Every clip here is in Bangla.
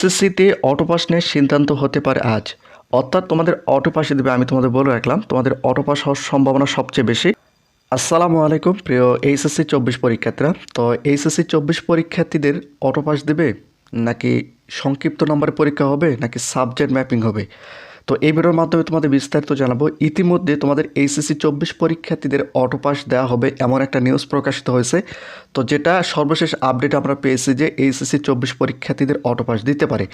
এসএসসিতে অটো পাস নিয়ে সিদ্ধান্ত হতে পারে আজ। অর্থাৎ তোমাদের অটো পাসে দেবে, আমি তোমাদের বলে রাখলাম, তোমাদের অটো পাস হওয়ার সম্ভাবনা সবচেয়ে বেশি। আসসালামু আলাইকুম, প্রিয় এইচএসসি চব্বিশ পরীক্ষার্থীরা। তো এইচএসসি চব্বিশ পরীক্ষার্থীদের অটো পাস দেবে নাকি সংক্ষিপ্ত নম্বরের পরীক্ষা হবে, নাকি সাবজেক্ট ম্যাপিং হবে? তো এই ভিডিওর মাধ্যমে তোমাদের বিস্তারিত জানাব। ইতিমধ্যে তোমাদের এইচএসসি চব্বিশ পরীক্ষার্থীদের অটো পাস দেওয়া হবে এমন একটা নিউজ প্রকাশিত হয়েছে। তো যেটা সর্বশেষ আপডেট আমরা পেয়েছি যে এইচএসসি চব্বিশ পরীক্ষার্থীদের অটো পাস দিতে পারে।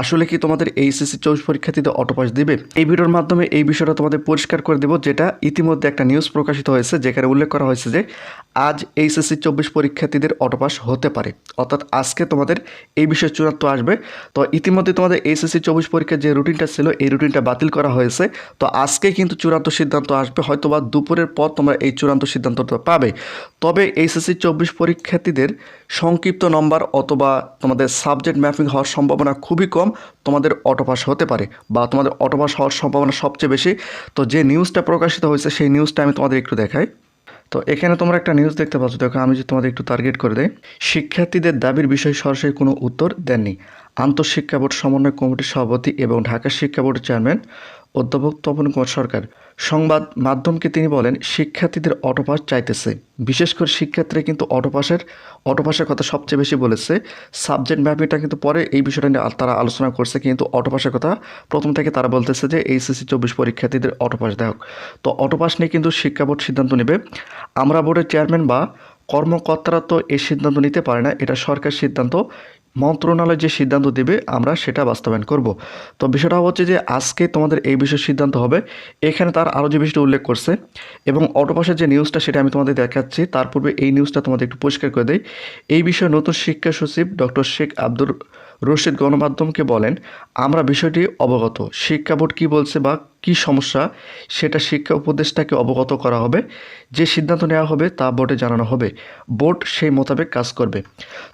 আসলে কি তোমাদের এইচএসসি চব্বিশ পরীক্ষার্থীদের অটো পাস দিবে? এই ভিডিওর মাধ্যমে এই বিষয়টা তোমাদের পরিষ্কার করে দেবো, যেটা ইতিমধ্যে একটা নিউজ প্রকাশিত হয়েছে, যেখানে উল্লেখ করা হয়েছে যে আজ এইচএসসি চব্বিশ পরীক্ষার্থীদের অটোপাস হতে পারে। অর্থাৎ আজকে তোমাদের এই বিষয়ে চূড়ান্ত আসবে। তো ইতিমধ্যে তোমাদের এইচএসসি চব্বিশ পরীক্ষার যে রুটিনটা ছিল, এই রুটিনটা বাতিল করা হয়েছে। তো আজকে কিন্তু চূড়ান্ত সিদ্ধান্ত আসবে হয়তো বা দুপুরের পর তোমরা এই চূড়ান্ত সিদ্ধান্তটা পাবে। তবে এইচএসসি চব্বিশ পরীক্ষার্থীদের সংক্ষিপ্ত নম্বর অথবা তোমাদের সাবজেক্ট ম্যাপিং হওয়ার সম্ভাবনা খুবই কম, তোমাদের অটোপাস হতে পারে বা তোমাদের অটোপাস হওয়ার সম্ভাবনা সবচেয়ে বেশি। তো যে নিউজটা প্রকাশিত হয়েছে, সেই নিউজটা আমি তোমাদের একটু দেখাই। তো এখানে তোমরা একটা নিউজ দেখতে পাচ্ছ। দেখো, আমি যদি তোমাদের একটু টার্গেট করে দেয় শিক্ষার্থীদের দাবির বিষয়ে সরাসরি কোনো উত্তর দেননি। আন্তঃশিক্ষা বোর্ড সমন্বয় কমিটির সভাপতি এবং ঢাকা শিক্ষা বোর্ডের চেয়ারম্যান অধ্যাপক তপন কুমার সরকার। সংবাদ মাধ্যমকে তিনি বলেন, শিক্ষার্থীদের অটোপাস চাইতেছে। বিশেষ করে শিক্ষার্থীরা কিন্তু অটোপাসের অটোপাসের কথা সবচেয়ে বেশি বলেছে। সাবজেক্ট ম্যাপিংটা কিন্তু পরে এই বিষয়টা নিয়ে তারা আলোচনা করছে, কিন্তু অটোপাসের কথা প্রথম থেকে তারা বলতেছে যে এইচএসসি চব্বিশ পরীক্ষার্থীদের অটোপাস দেওয়া তো অটোপাস নিয়ে কিন্তু শিক্ষা বোর্ড সিদ্ধান্ত নেবে। আমরা বোর্ডের চেয়ারম্যান বা কর্মকর্তারা তো এই সিদ্ধান্ত নিতে পারে না, এটা সরকার সিদ্ধান্ত। মন্ত্রণালয় যে সিদ্ধান্ত দেবে, আমরা সেটা বাস্তবায়ন করব। তো বিষয়টা হচ্ছে যে, আজকে তোমাদের এই বিষয়ে সিদ্ধান্ত হবে। এখানে তার আরও যে বিষয়টা উল্লেখ করছে এবং অটোপাসের যে নিউজটা সেটা আমি তোমাদের দেখাচ্ছি। তার পূর্বে এই নিউজটা তোমাদের একটু পরিষ্কার করে দেয় এই বিষয়ে নতুন শিক্ষা সচিব ডক্টর শেখ আব্দুর রশিদ গণমাধ্যমকে বলেন, আমরা বিষয়টি অবগত। শিক্ষা বোর্ড কী বলছে বা কী সমস্যা? সেটা শিক্ষা উপদেষ্টাকে অবগত করা হবে। যে সিদ্ধান্ত নেওয়া হবে তা বোর্ডে জানানো হবে। বোর্ড সেই মোতাবেক কাজ করবে।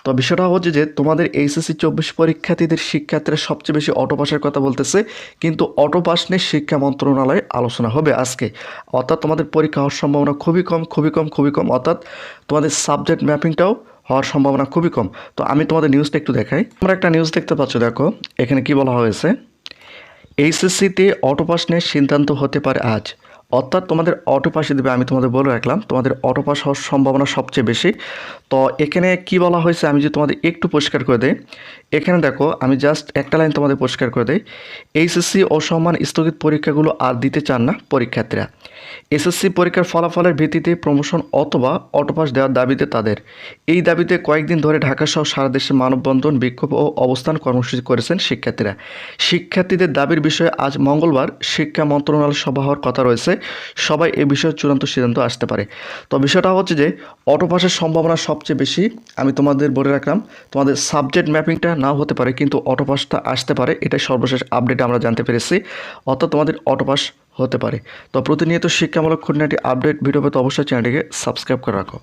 তো বিষয়টা হচ্ছে যে, তোমাদের এইচএসসি চব্বিশ পরীক্ষার্থীদের শিক্ষার্থীরা সবচেয়ে বেশি অটো পাসের কথা বলতেছে, কিন্তু অটো পাস নিয়ে শিক্ষা মন্ত্রণালয়ে আলোচনা হবে আজকে। অর্থাৎ তোমাদের পরীক্ষা হওয়ার সম্ভাবনা খুবই কম খুবই কম খুবই কম। অর্থাৎ তোমাদের সাবজেক্ট ম্যাপিংটাও হওয়ার সম্ভাবনা খুবই কম। তো আমি তোমাদের নিউজটা একটু দেখাই। তোমরা একটা নিউজ দেখতে পাচ্ছ, দেখো। এখানে কি বলা হয়েছে? এইচএসসিতে অটোপাস নিয়ে সিদ্ধান্ত হতে পারে আজ। অর্থাৎ তোমাদের অটো পাসে দেবে, আমি তোমাদের বলে রাখলাম, তোমাদের অটো পাস হওয়ার সম্ভাবনা সবচেয়ে বেশি। তো এখানে কি বলা হয়েছে, আমি যদি তোমাদের একটু পরিষ্কার করে দেই। এখানে দেখো, আমি জাস্ট একটা লাইন তোমাদের পরিষ্কার করে দেই। এইচএসসি অসম্মান স্থগিত পরীক্ষাগুলো আর দিতে চান না পরীক্ষার্থীরা। এসএসসি পরীক্ষার ফলাফলের ভিত্তিতে প্রমোশন অথবা অটোপাস দেওয়ার দাবিতে তাদের। এই দাবিতে কয়েকদিন ধরে ঢাকা সহ সারা দেশে মানববন্ধন, বিক্ষোভ ও অবস্থান কর্মসূচি করেছেন শিক্ষার্থীরা। শিক্ষার্থীদের দাবির বিষয়ে আজ মঙ্গলবার শিক্ষা মন্ত্রণালয় সভা হওয়ার কথা রয়েছে। সবাই এ বিষয়ে চূড়ান্ত সিদ্ধান্ত আসতে পারে। তো বিষয়টা হচ্ছে যে অটোপাসের সম্ভাবনা সবচেয়ে বেশি, আমি তোমাদের বলে রাখলাম, তোমাদের সাবজেক্ট ম্যাপিংটা নাও হতে পারে, কিন্তু অটোপাসটা আসতে পারে, এটাই সর্বশেষ আপডেট আমরা জানতে পেরেছি, অর্থাৎ তোমাদের অটোপাস হতে পারে। তো প্রতিনিয়ত শিক্ষামূলক খুঁটিনাটি আপডেট ভিডিও পেতে অবশ্যই চ্যানেলটিকে সাবস্ক্রাইব করে রাখো।